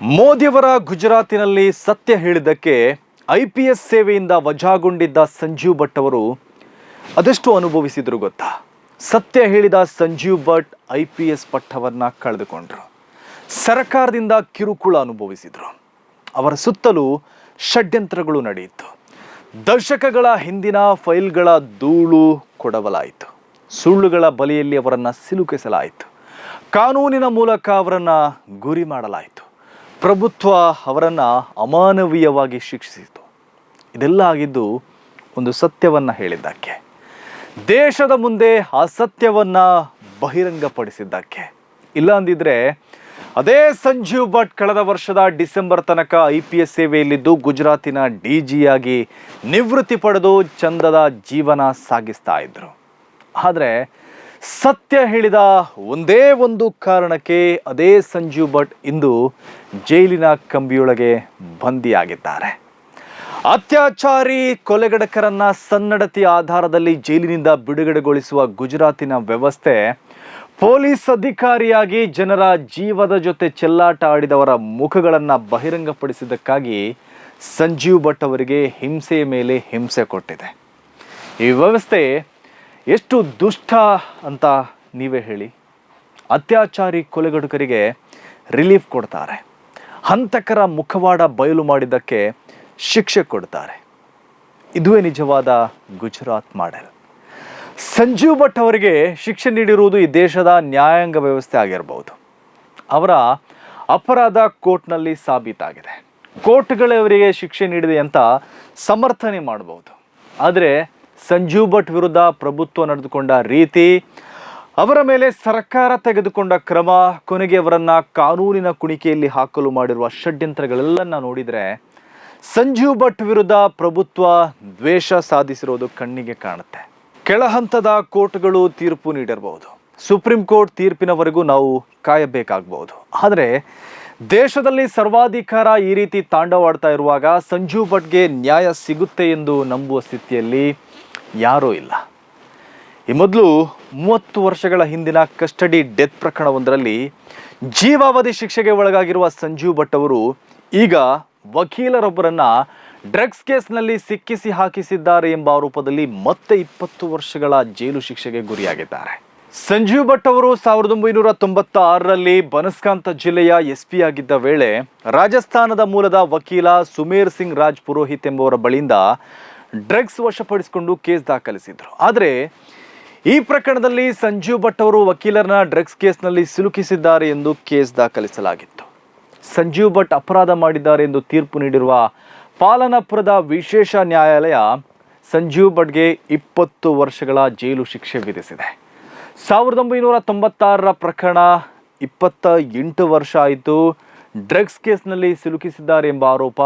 ಮೋದಿಯವರ ಗುಜರಾತಿನಲ್ಲಿ ಸತ್ಯ ಹೇಳಿದ್ದಕ್ಕೆ ಐ ಪಿ ಎಸ್ ಸೇವೆಯಿಂದ ವಜಾಗೊಂಡಿದ್ದ ಸಂಜೀವ್ ಭಟ್ ಅವರು ಅದೆಷ್ಟು ಅನುಭವಿಸಿದ್ರು ಗೊತ್ತಾ? ಸತ್ಯ ಹೇಳಿದ Sanjeev Bhatt I P S ಪಟ್ಟವನ್ನ ಕಳೆದುಕೊಂಡ್ರು. ಸರ್ಕಾರದಿಂದ ಕಿರುಕುಳ ಅನುಭವಿಸಿದ್ರು. ಅವರ ಸುತ್ತಲೂ ಷಡ್ಯಂತ್ರಗಳು ನಡೆಯಿತು. ದಶಕಗಳ ಹಿಂದಿನ ಫೈಲ್ಗಳ ಧೂಳು ಕೊಡವಲಾಯಿತು. ಸುಳ್ಳುಗಳ ಬಲೆಯಲ್ಲಿ ಅವರನ್ನು ಸಿಲುಕಿಸಲಾಯಿತು. ಕಾನೂನಿನ ಮೂಲಕ ಅವರನ್ನು ಗುರಿ ಮಾಡಲಾಯಿತು. ಪ್ರಭುತ್ವ ಅವರನ್ನು ಅಮಾನವೀಯವಾಗಿ ಶಿಕ್ಷಿಸಿತು. ಇದೆಲ್ಲ ಆಗಿದ್ದು ಒಂದು ಸತ್ಯವನ್ನು ಹೇಳಿದ್ದಕ್ಕೆ. ದೇಶದ ಮುಂದೆ ಆ ಸತ್ಯವನ್ನ ಬಹಿರಂಗಪಡಿಸಿದ್ದಕ್ಕೆ. ಇಲ್ಲ ಅಂದಿದ್ರೆ ಅದೇ ಸಂಜೀವ್ ಭಟ್ ಕಳೆದ ವರ್ಷದ ಡಿಸೆಂಬರ್ ತನಕ ಐ ಪಿ ಎಸ್ ಸೇವೆಯಲ್ಲಿದ್ದು ಗುಜರಾತಿನ ಡಿ ಜಿಯಾಗಿ ನಿವೃತ್ತಿ ಪಡೆದು ಚಂದದ ಜೀವನ ಸಾಗಿಸ್ತಾ ಇದ್ರು. ಆದರೆ ಸತ್ಯ ಹೇಳಿದ ಒಂದೇ ಒಂದು ಕಾರಣಕ್ಕೆ ಅದೇ ಸಂಜೀವ್ ಭಟ್ ಇಂದು ಜೈಲಿನ ಕಂಬಿಯೊಳಗೆ ಬಂದಿಯಾಗಿದ್ದಾರೆ. ಅತ್ಯಾಚಾರಿ ಕೊಲೆಗಡಕರನ್ನ ಸನ್ನಡತಿ ಆಧಾರದಲ್ಲಿ ಜೈಲಿನಿಂದ ಬಿಡುಗಡೆಗೊಳಿಸುವ ಗುಜರಾತಿನ ವ್ಯವಸ್ಥೆ, ಪೊಲೀಸ್ ಅಧಿಕಾರಿಯಾಗಿ ಜನರ ಜೀವದ ಜೊತೆ ಚೆಲ್ಲಾಟ ಆಡಿದವರ ಮುಖಗಳನ್ನು ಬಹಿರಂಗಪಡಿಸಿದ್ದಕ್ಕಾಗಿ ಸಂಜೀವ್ ಭಟ್ ಅವರಿಗೆ ಹಿಂಸೆಯ ಮೇಲೆ ಹಿಂಸೆ ಕೊಟ್ಟಿದೆ. ಈ ವ್ಯವಸ್ಥೆ ಎಷ್ಟು ದುಷ್ಟ ಅಂತ ನೀವೇ ಹೇಳಿ ಅತ್ಯಾಚಾರಿ ಕೊಲೆಗಡುಕರಿಗೆ ರಿಲೀಫ್ ಕೊಡ್ತಾರೆ. ಹಂತಕರ ಮುಖವಾಡ ಬಯಲು ಮಾಡಿದ್ದಕ್ಕೆ ಶಿಕ್ಷೆ ಕೊಡ್ತಾರೆ. ಇದುವೇ ನಿಜವಾದ ಗುಜರಾತ್ ಮಾಡೆಲ್. ಸಂಜೀವ್ ಭಟ್ ಅವರಿಗೆ ಶಿಕ್ಷೆ ನೀಡಿರುವುದು ಈ ದೇಶದ ನ್ಯಾಯಾಂಗ ವ್ಯವಸ್ಥೆ ಆಗಿರಬಹುದು ಅವರ ಅಪರಾಧ ಕೋರ್ಟ್ನಲ್ಲಿ ಸಾಬೀತಾಗಿದೆ. ಕೋರ್ಟ್ಗಳೇ ಅವರಿಗೆ ಶಿಕ್ಷೆ ನೀಡಿದೆ ಅಂತ ಸಮರ್ಥನೆ ಮಾಡಬಹುದು ಆದರೆ ಸಂಜೀವ್ ಭಟ್ ವಿರುದ್ಧ ಪ್ರಭುತ್ವ ನಡೆದುಕೊಂಡ ರೀತಿ, ಅವರ ಮೇಲೆ ಸರ್ಕಾರ ತೆಗೆದುಕೊಂಡ ಕ್ರಮ, ಕೊನೆಗೆ ಅವರನ್ನ ಕಾನೂನಿನ ಕುಣಿಕೆಯಲ್ಲಿ ಹಾಕಲು ಮಾಡಿರುವ ಷಡ್ಯಂತ್ರಗಳೆಲ್ಲ ನೋಡಿದರೆ ಸಂಜೀವ್ ಭಟ್ ವಿರುದ್ಧ ಪ್ರಭುತ್ವ ದ್ವೇಷ ಸಾಧಿಸಿರೋದು ಕಣ್ಣಿಗೆ ಕಾಣುತ್ತೆ. ಕೆಳಹಂತದ ಕೋರ್ಟ್ಗಳು ತೀರ್ಪು ನೀಡಿರಬಹುದು ಸುಪ್ರೀಂ ಕೋರ್ಟ್ ತೀರ್ಪಿನವರೆಗೂ ನಾವು ಕಾಯಬೇಕಾಗಬಹುದು ಆದರೆ ದೇಶದಲ್ಲಿ ಸರ್ವಾಧಿಕಾರ ಈ ರೀತಿ ತಾಂಡವಾಡ್ತಾ ಇರುವಾಗ ಸಂಜೀವ್ ಭಟ್ಗೆ ನ್ಯಾಯ ಸಿಗುತ್ತೆ ಎಂದು ನಂಬುವ ಸ್ಥಿತಿಯಲ್ಲಿ ಯಾರೂ ಇಲ್ಲ. ಈ ಮೊದಲು ಮೂವತ್ತು ವರ್ಷಗಳ ಹಿಂದಿನ ಕಸ್ಟಡಿ ಡೆತ್ ಪ್ರಕರಣವೊಂದರಲ್ಲಿ ಜೀವಾವಧಿ ಶಿಕ್ಷೆಗೆ ಒಳಗಾಗಿರುವ ಸಂಜೀವ್ ಭಟ್ ಅವರು ಈಗ ವಕೀಲರೊಬ್ಬರನ್ನ ಡ್ರಗ್ಸ್ ಕೇಸ್ನಲ್ಲಿ ಸಿಕ್ಕಿಸಿ ಹಾಕಿಸಿದ್ದಾರೆ ಎಂಬ ಆರೋಪದಲ್ಲಿ ಮತ್ತೆ ಇಪ್ಪತ್ತು ವರ್ಷಗಳ ಜೈಲು ಶಿಕ್ಷೆಗೆ ಗುರಿಯಾಗಿದ್ದಾರೆ. ಸಂಜೀವ್ ಭಟ್ ಅವರು ಸಾವಿರದ ಒಂಬೈನೂರ ತೊಂಬತ್ತ ಆರರಲ್ಲಿ ಬನಸ್ಕಾಂತ ಜಿಲ್ಲೆಯ ಎಸ್ ಪಿ ಆಗಿದ್ದ ವೇಳೆ ರಾಜಸ್ಥಾನದ ಮೂಲದ ವಕೀಲ ಸುಮೇರ್ ಸಿಂಗ್ ರಾಜ್ ಪುರೋಹಿತ್ ಎಂಬುವರ ಬಳಿಯಿಂದ ಡ್ರಗ್ಸ್ ವಶಪಡಿಸಿಕೊಂಡು ಕೇಸ್ ದಾಖಲಿಸಿದ್ರು. ಆದರೆ ಈ ಪ್ರಕರಣದಲ್ಲಿ ಸಂಜೀವ್ ಭಟ್ ಅವರು ವಕೀಲರನ್ನ ಡ್ರಗ್ಸ್ ಕೇಸ್ನಲ್ಲಿ ಸಿಲುಕಿಸಿದ್ದಾರೆ ಎಂದು ಕೇಸ್ ದಾಖಲಿಸಲಾಗಿತ್ತು. ಸಂಜೀವ್ ಭಟ್ ಅಪರಾಧ ಮಾಡಿದ್ದಾರೆ ಎಂದು ತೀರ್ಪು ನೀಡಿರುವ ಪಾಲನಪುರದ ವಿಶೇಷ ನ್ಯಾಯಾಲಯ ಸಂಜೀವ್ ಭಟ್ಗೆ ಇಪ್ಪತ್ತು ವರ್ಷಗಳ ಜೈಲು ಶಿಕ್ಷೆ ವಿಧಿಸಿದೆ. ಸಾವಿರದ ಒಂಬೈನೂರ ತೊಂಬತ್ತಾರರ ಪ್ರಕರಣ ಇಪ್ಪತ್ತ ಎಂಟು ವರ್ಷ ಆಯಿತು. ಡ್ರಗ್ಸ್ ಕೇಸ್ನಲ್ಲಿ ಸಿಲುಕಿಸಿದ್ದಾರೆ ಎಂಬ ಆರೋಪ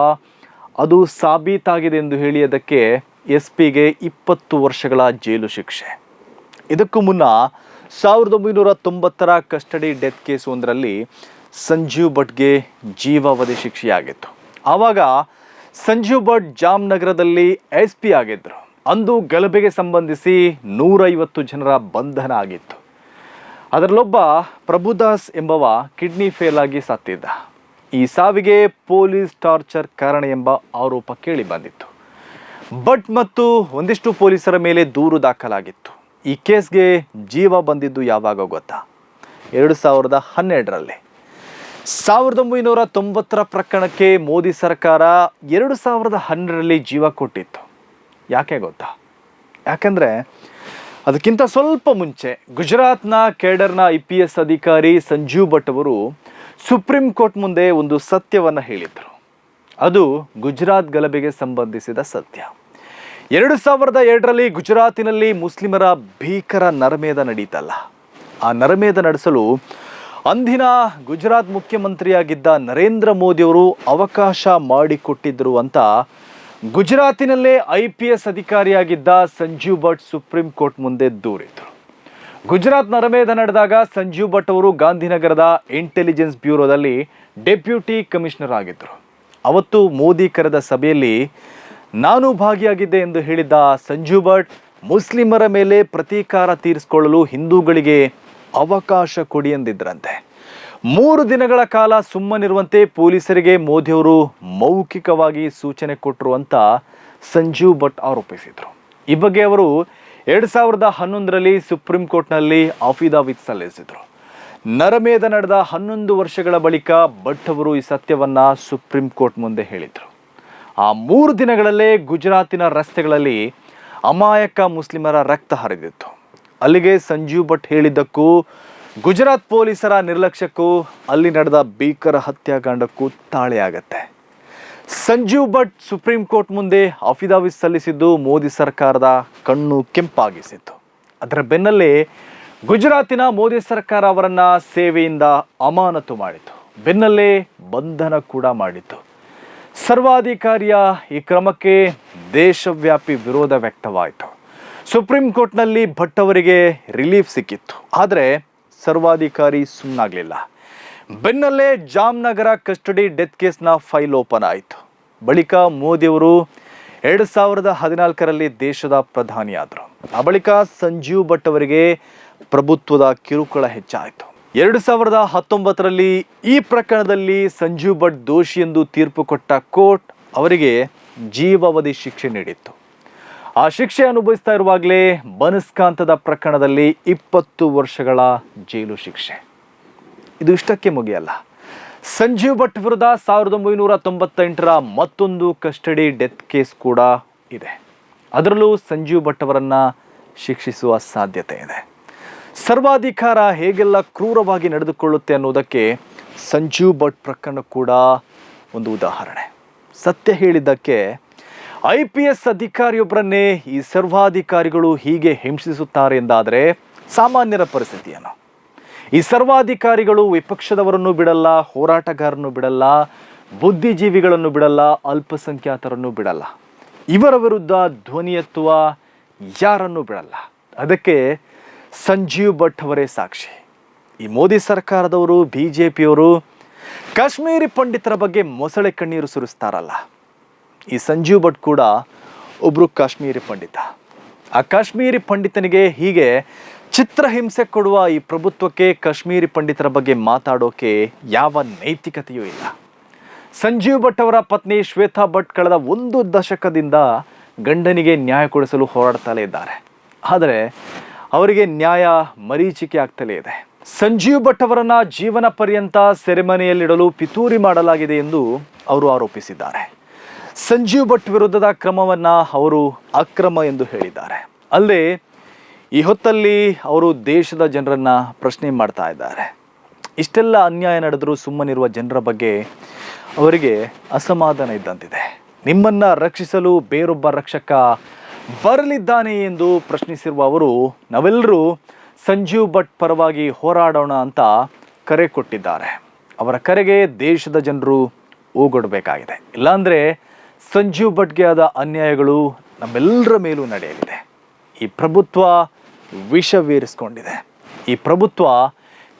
ಅದು ಸಾಬೀತಾಗಿದೆ ಎಂದು ಹೇಳಿ ಅದಕ್ಕೆ ಎಸ್ ಪಿಗೆ ಇಪ್ಪತ್ತು ವರ್ಷಗಳ ಜೈಲು ಶಿಕ್ಷೆ. ಇದಕ್ಕೂ ಮುನ್ನ ಸಾವಿರದ ಒಂಬೈನೂರ ತೊಂಬತ್ತರ ಕಸ್ಟಡಿ ಡೆತ್ ಕೇಸ್ ಒಂದರಲ್ಲಿ ಸಂಜೀವ್ ಭಟ್ಗೆ ಜೀವಾವಧಿ ಶಿಕ್ಷೆಯಾಗಿತ್ತು. ಆವಾಗ ಸಂಜೀವ್ ಭಟ್ ಜಾಮ್ನಗರದಲ್ಲಿ ಎಸ್ ಪಿ ಆಗಿದ್ದರು ಅಂದು ಗಲಭೆಗೆ ಸಂಬಂಧಿಸಿ ನೂರೈವತ್ತು ಜನರ ಬಂಧನ ಆಗಿತ್ತು. ಅದರಲ್ಲೊಬ್ಬ ಪ್ರಭುದಾಸ್ ಎಂಬವ ಕಿಡ್ನಿ ಫೇಲ್ ಆಗಿ ಸತ್ತಿದ್ದ. ಈ ಸಾವಿಗೆ ಪೊಲೀಸ್ ಟಾರ್ಚರ್ ಕಾರಣ ಎಂಬ ಆರೋಪ ಕೇಳಿ ಬಂದಿತ್ತು. ಬಟ್ ಮತ್ತು ಒಂದಿಷ್ಟು ಪೊಲೀಸರ ಮೇಲೆ ದೂರು ದಾಖಲಾಗಿತ್ತು. ಈ ಕೇಸ್ಗೆ ಜೀವ ಬಂದಿದ್ದು ಯಾವಾಗ ಗೊತ್ತಾ? ಎರಡು ಸಾವಿರದ ಹನ್ನೆರಡರಲ್ಲಿ. ಸಾವಿರದ ಒಂಬೈನೂರ ತೊಂಬತ್ತರ ಪ್ರಕರಣಕ್ಕೆ ಮೋದಿ ಸರ್ಕಾರ ಎರಡು ಸಾವಿರದ ಹನ್ನೆರಡರಲ್ಲಿ ಜೀವ ಕೊಟ್ಟಿತ್ತು. ಯಾಕೆ ಗೊತ್ತಾ? ಯಾಕಂದರೆ ಅದಕ್ಕಿಂತ ಸ್ವಲ್ಪ ಮುಂಚೆ ಗುಜರಾತ್ನ ಕೇಡರ್ನ ಐ ಪಿ ಎಸ್ ಅಧಿಕಾರಿ ಸಂಜೀವ್ ಭಟ್ ಅವರು ಸುಪ್ರೀಂ ಕೋರ್ಟ್ ಮುಂದೆ ಒಂದು ಸತ್ಯವನ್ನು ಹೇಳಿದರು. ಅದು ಗುಜರಾತ್ ಗಲಭೆಗೆ ಸಂಬಂಧಿಸಿದ ಸತ್ಯ. ಎರಡು ಸಾವಿರದ ಎರಡರಲ್ಲಿ ಗುಜರಾತಿನಲ್ಲಿ ಮುಸ್ಲಿಮರ ಭೀಕರ ನರಮೇದ ನಡೀತಲ್ಲ. ಆ ನರಮೇದ ನಡೆಸಲು ಅಂದಿನ ಗುಜರಾತ್ ಮುಖ್ಯಮಂತ್ರಿಯಾಗಿದ್ದ ನರೇಂದ್ರ ಮೋದಿಯವರು ಅವಕಾಶ ಮಾಡಿಕೊಟ್ಟಿದ್ದರು ಅಂತ ಗುಜರಾತಿನಲ್ಲೇ ಐ ಪಿ ಎಸ್ ಅಧಿಕಾರಿಯಾಗಿದ್ದ ಸಂಜೀವ್ ಭಟ್ ಸುಪ್ರೀಂ ಕೋರ್ಟ್ ಮುಂದೆ ದೂರಿದ್ರು. ಗುಜರಾತ್ ನರಮೇಧ ನಡೆದಾಗ ಸಂಜೀವ್ ಭಟ್ ಅವರು ಗಾಂಧಿನಗರದ ಇಂಟೆಲಿಜೆನ್ಸ್ ಬ್ಯೂರೋದಲ್ಲಿ ಡೆಪ್ಯೂಟಿ ಕಮಿಷನರ್ ಆಗಿದ್ದರು. ಅವತ್ತು ಮೋದಿ ಕರೆದ ಸಭೆಯಲ್ಲಿ ನಾನು ಭಾಗಿಯಾಗಿದ್ದೆ ಎಂದು ಹೇಳಿದ್ದ ಸಂಜೀವ್ ಭಟ್ ಮುಸ್ಲಿಮರ ಮೇಲೆ ಪ್ರತೀಕಾರ ತೀರಿಸಿಕೊಳ್ಳಲು ಹಿಂದೂಗಳಿಗೆ ಅವಕಾಶ ಕೊಡಿ ಎಂದಿದ್ದರಂತೆ ಮೂರು ದಿನಗಳ ಕಾಲ ಸುಮ್ಮನಿರುವಂತೆ ಪೊಲೀಸರಿಗೆ ಮೋದಿಯವರು ಮೌಖಿಕವಾಗಿ ಸೂಚನೆ ಕೊಟ್ಟರು ಅಂತ ಸಂಜೀವ್ ಭಟ್ ಆರೋಪಿಸಿದರು. ಈ ಬಗ್ಗೆ ಅವರು ಎರಡು ಸಾವಿರದ ಹನ್ನೊಂದರಲ್ಲಿ ಸುಪ್ರೀಂ ಕೋರ್ಟ್ನಲ್ಲಿ ಅಫಿದಾವಿತ್ ಸಲ್ಲಿಸಿದರು. ನರಮೇಧ ನಡೆದ ಹನ್ನೊಂದು ವರ್ಷಗಳ ಬಳಿಕ ಭಟ್ ಅವರು ಈ ಸತ್ಯವನ್ನ ಸುಪ್ರೀಂ ಕೋರ್ಟ್ ಮುಂದೆ ಹೇಳಿದರು. ಆ ಮೂರು ದಿನಗಳಲ್ಲೇ ಗುಜರಾತಿನ ರಸ್ತೆಗಳಲ್ಲಿ ಅಮಾಯಕ ಮುಸ್ಲಿಮರ ರಕ್ತ ಹರಿದಿತ್ತು. ಅಲ್ಲಿಗೆ ಸಂಜೀವ್ ಭಟ್ ಹೇಳಿದ್ದಕ್ಕೂ, ಗುಜರಾತ್ ಪೊಲೀಸರ ನಿರ್ಲಕ್ಷ್ಯಕ್ಕೂ ಅಲ್ಲಿ ನಡೆದ ಭೀಕರ ಹತ್ಯಾಕಾಂಡಕ್ಕೂ ತಾಳೆಯಾಗತ್ತೆ. ಸಂಜೀವ್ ಭಟ್ ಸುಪ್ರೀಂ ಕೋರ್ಟ್ ಮುಂದೆ ಅಫಿದಾವಿಸ್ ಸಲ್ಲಿಸಿದ್ದು ಮೋದಿ ಸರ್ಕಾರದ ಕಣ್ಣು ಕೆಂಪಾಗಿಸಿತ್ತು. ಅದರ ಬೆನ್ನಲ್ಲೇ ಗುಜರಾತಿನ ಮೋದಿ ಸರ್ಕಾರ ಅವರನ್ನ ಸೇವೆಯಿಂದ ಅಮಾನತು ಮಾಡಿತು ಬೆನ್ನಲ್ಲೇ ಬಂಧನ ಕೂಡ ಮಾಡಿತು ಸರ್ವಾಧಿಕಾರಿಯ ಈ ಕ್ರಮಕ್ಕೆ ದೇಶವ್ಯಾಪಿ ವಿರೋಧ ವ್ಯಕ್ತವಾಯಿತು. ಸುಪ್ರೀಂ ಕೋರ್ಟ್ನಲ್ಲಿ ಭಟ್ ಅವರಿಗೆ ರಿಲೀಫ್ ಸಿಕ್ಕಿತ್ತು. ಆದರೆ ಸರ್ವಾಧಿಕಾರಿ ಸುಮ್ಮನಾಗಲಿಲ್ಲ ಬೆನ್ನಲ್ಲೇ ಜಾಮ್ನಗರ ಕಸ್ಟಡಿ ಡೆತ್ ಕೇಸ್ನ ಫೈಲ್ ಓಪನ್ ಆಯಿತು. ಬಳಿಕ ಮೋದಿಯವರು ಎರಡು ಸಾವಿರದ ಹದಿನಾಲ್ಕರಲ್ಲಿ ದೇಶದ ಪ್ರಧಾನಿಯಾದರು. ಆ ಬಳಿಕ ಸಂಜೀವ್ ಭಟ್ ಅವರಿಗೆ ಪ್ರಭುತ್ವದ ಕಿರುಕುಳ ಹೆಚ್ಚಾಯಿತು. ಎರಡು ಸಾವಿರದ ಹತ್ತೊಂಬತ್ತರಲ್ಲಿ ಈ ಪ್ರಕರಣದಲ್ಲಿ ಸಂಜೀವ್ ಭಟ್ ದೋಷಿ ಎಂದು ತೀರ್ಪು ಕೊಟ್ಟ ಕೋರ್ಟ್ ಅವರಿಗೆ ಜೀವಾವಧಿ ಶಿಕ್ಷೆ ನೀಡಿತ್ತು. ಆ ಶಿಕ್ಷೆ ಅನುಭವಿಸ್ತಾ ಇರುವಾಗಲೇ ಬನಸ್ಕಾಂತದ ಪ್ರಕರಣದಲ್ಲಿ ಇಪ್ಪತ್ತು ವರ್ಷಗಳ ಜೈಲು ಶಿಕ್ಷೆ. ಇದು ಇಷ್ಟಕ್ಕೆ ಮುಗಿಯಲ್ಲ. ಸಂಜೀವ್ ಭಟ್ ವಿರುದ್ಧ ಸಾವಿರದ ಒಂಬೈನೂರ ತೊಂಬತ್ತೆಂಟರ ಮತ್ತೊಂದು ಕಸ್ಟಡಿ ಡೆತ್ ಕೇಸ್ ಕೂಡ ಇದೆ. ಅದರಲ್ಲೂ ಸಂಜೀವ್ ಭಟ್ ಅವರನ್ನು ಶಿಕ್ಷಿಸುವ ಸಾಧ್ಯತೆ ಇದೆ. ಸರ್ವಾಧಿಕಾರ ಹೇಗೆಲ್ಲ ಕ್ರೂರವಾಗಿ ನಡೆದುಕೊಳ್ಳುತ್ತೆ ಅನ್ನೋದಕ್ಕೆ ಸಂಜೀವ್ ಭಟ್ ಪ್ರಕರಣ ಕೂಡ ಒಂದು ಉದಾಹರಣೆ. ಸತ್ಯ ಹೇಳಿದ್ದಕ್ಕೆ ಐ ಪಿ ಎಸ್ ಅಧಿಕಾರಿಯೊಬ್ಬರನ್ನೇ ಈ ಸರ್ವಾಧಿಕಾರಿಗಳು ಹೀಗೆ ಹಿಂಸಿಸುತ್ತಾರೆ ಎಂದಾದರೆ ಸಾಮಾನ್ಯರ ಪರಿಸ್ಥಿತಿಯನ್ನು. ಈ ಸರ್ವಾಧಿಕಾರಿಗಳು ವಿಪಕ್ಷದವರನ್ನು ಬಿಡಲ್ಲ, ಹೋರಾಟಗಾರನ್ನು ಬಿಡಲ್ಲ, ಬುದ್ಧಿಜೀವಿಗಳನ್ನು ಬಿಡಲ್ಲ, ಅಲ್ಪಸಂಖ್ಯಾತರನ್ನು ಬಿಡಲ್ಲ. ಇವರ ವಿರುದ್ಧ ಧ್ವನಿ ಎತ್ತುವ ಯಾರನ್ನು ಬಿಡಲ್ಲ. ಅದಕ್ಕೆ ಸಂಜೀವ್ ಭಟ್ ಅವರೇ ಸಾಕ್ಷಿ. ಈ ಮೋದಿ ಸರ್ಕಾರದವರು ಬಿ ಜೆ ಪಿಯವರು ಕಾಶ್ಮೀರಿ ಪಂಡಿತರ ಬಗ್ಗೆ ಮೊಸಳೆ ಕಣ್ಣೀರು ಸುರಿಸ್ತಾರಲ್ಲ. ಈ ಸಂಜೀವ್ ಭಟ್ ಕೂಡ ಒಬ್ಬರು ಕಾಶ್ಮೀರಿ ಪಂಡಿತ. ಆ ಕಾಶ್ಮೀರಿ ಪಂಡಿತನಿಗೆ ಹೀಗೆ ಚಿತ್ರಹಿಂಸೆ ಕೊಡುವ ಈ ಪ್ರಭುತ್ವಕ್ಕೆ ಕಾಶ್ಮೀರಿ ಪಂಡಿತರ ಬಗ್ಗೆ ಮಾತಾಡೋಕೆ ಯಾವ ನೈತಿಕತೆಯೂ ಇಲ್ಲ. ಸಂಜೀವ್ ಭಟ್ ಅವರ ಪತ್ನಿ ಶ್ವೇತಾ ಭಟ್ ಕಳೆದ ಒಂದು ದಶಕದಿಂದ ಗಂಡನಿಗೆ ನ್ಯಾಯ ಕೊಡಿಸಲು ಹೋರಾಡ್ತಲೇ ಇದ್ದಾರೆ. ಆದರೆ ಅವರಿಗೆ ನ್ಯಾಯ ಮರೀಚಿಕೆ ಆಗ್ತಲೇ ಇದೆ. ಸಂಜೀವ್ ಭಟ್ ಅವರನ್ನ ಜೀವನ ಪರ್ಯಂತ ಸೆರೆಮನೆಯಲ್ಲಿಡಲು ಪಿತೂರಿ ಮಾಡಲಾಗಿದೆ ಎಂದು ಅವರು ಆರೋಪಿಸಿದ್ದಾರೆ. ಸಂಜೀವ್ ಭಟ್ ವಿರುದ್ಧದ ಕ್ರಮವನ್ನ ಅವರು ಅಕ್ರಮ ಎಂದು ಹೇಳಿದ್ದಾರೆ. ಅಲ್ಲದೆ ಈ ಹೊತ್ತಲ್ಲಿ ಅವರು ದೇಶದ ಜನರನ್ನ ಪ್ರಶ್ನೆ ಮಾಡ್ತಾ ಇದ್ದಾರೆ. ಇಷ್ಟೆಲ್ಲ ಅನ್ಯಾಯ ನಡೆದರೂ ಸುಮ್ಮನಿರುವ ಜನರ ಬಗ್ಗೆ ಅವರಿಗೆ ಅಸಮಾಧಾನ ಇದ್ದಂತಿದೆ. ನಿಮ್ಮನ್ನ ರಕ್ಷಿಸಲು ಬೇರೊಬ್ಬ ರಕ್ಷಕ ಬರಲಿದ್ದಾನೆ ಎಂದು ಪ್ರಶ್ನಿಸಿರುವ ಅವರು, ನಾವೆಲ್ಲರೂ ಸಂಜೀವ್ ಭಟ್ ಪರವಾಗಿ ಹೋರಾಡೋಣ ಅಂತ ಕರೆ ಕೊಟ್ಟಿದ್ದಾರೆ. ಅವರ ಕರೆಗೆ ದೇಶದ ಜನರು ಓಗೊಡಬೇಕಾಗಿದೆ. ಇಲ್ಲಾಂದರೆ ಸಂಜೀವ್ ಭಟ್ಗೆ ಆದ ಅನ್ಯಾಯಗಳು ನಮ್ಮೆಲ್ಲರ ಮೇಲೂ ನಡೆಯಲಿದೆ. ಈ ಪ್ರಭುತ್ವ ವಿಷವೇರಿಸ್ಕೊಂಡಿದೆ. ಈ ಪ್ರಭುತ್ವ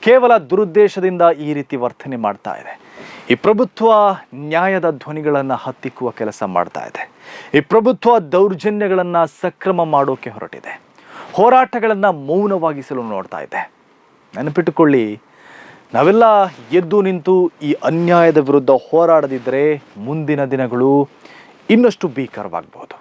ಕೇವಲ ದುರುದ್ದೇಶದಿಂದ ಈ ರೀತಿ ವರ್ತನೆ ಮಾಡ್ತಾ ಇದೆ. ಈ ಪ್ರಭುತ್ವ ನ್ಯಾಯದ ಧ್ವನಿಗಳನ್ನು ಹತ್ತಿಕ್ಕುವ ಕೆಲಸ ಮಾಡ್ತಾ ಇದೆ. ಈ ಪ್ರಭುತ್ವ ದೌರ್ಜನ್ಯಗಳನ್ನು ಸಕ್ರಮ ಮಾಡೋಕೆ ಹೊರಟಿದೆ. ಹೋರಾಟಗಳನ್ನು ಮೌನವಾಗಿಸಲು ನೋಡ್ತಾ ಇದೆ. ನೆನಪಿಟ್ಟುಕೊಳ್ಳಿ, ನಾವೆಲ್ಲ ಎದ್ದು ನಿಂತು ಈ ಅನ್ಯಾಯದ ವಿರುದ್ಧ ಹೋರಾಡದಿದ್ದರೆ ಮುಂದಿನ ದಿನಗಳು ಇನ್ನಷ್ಟು ಭೀಕರವಾಗಬಹುದು.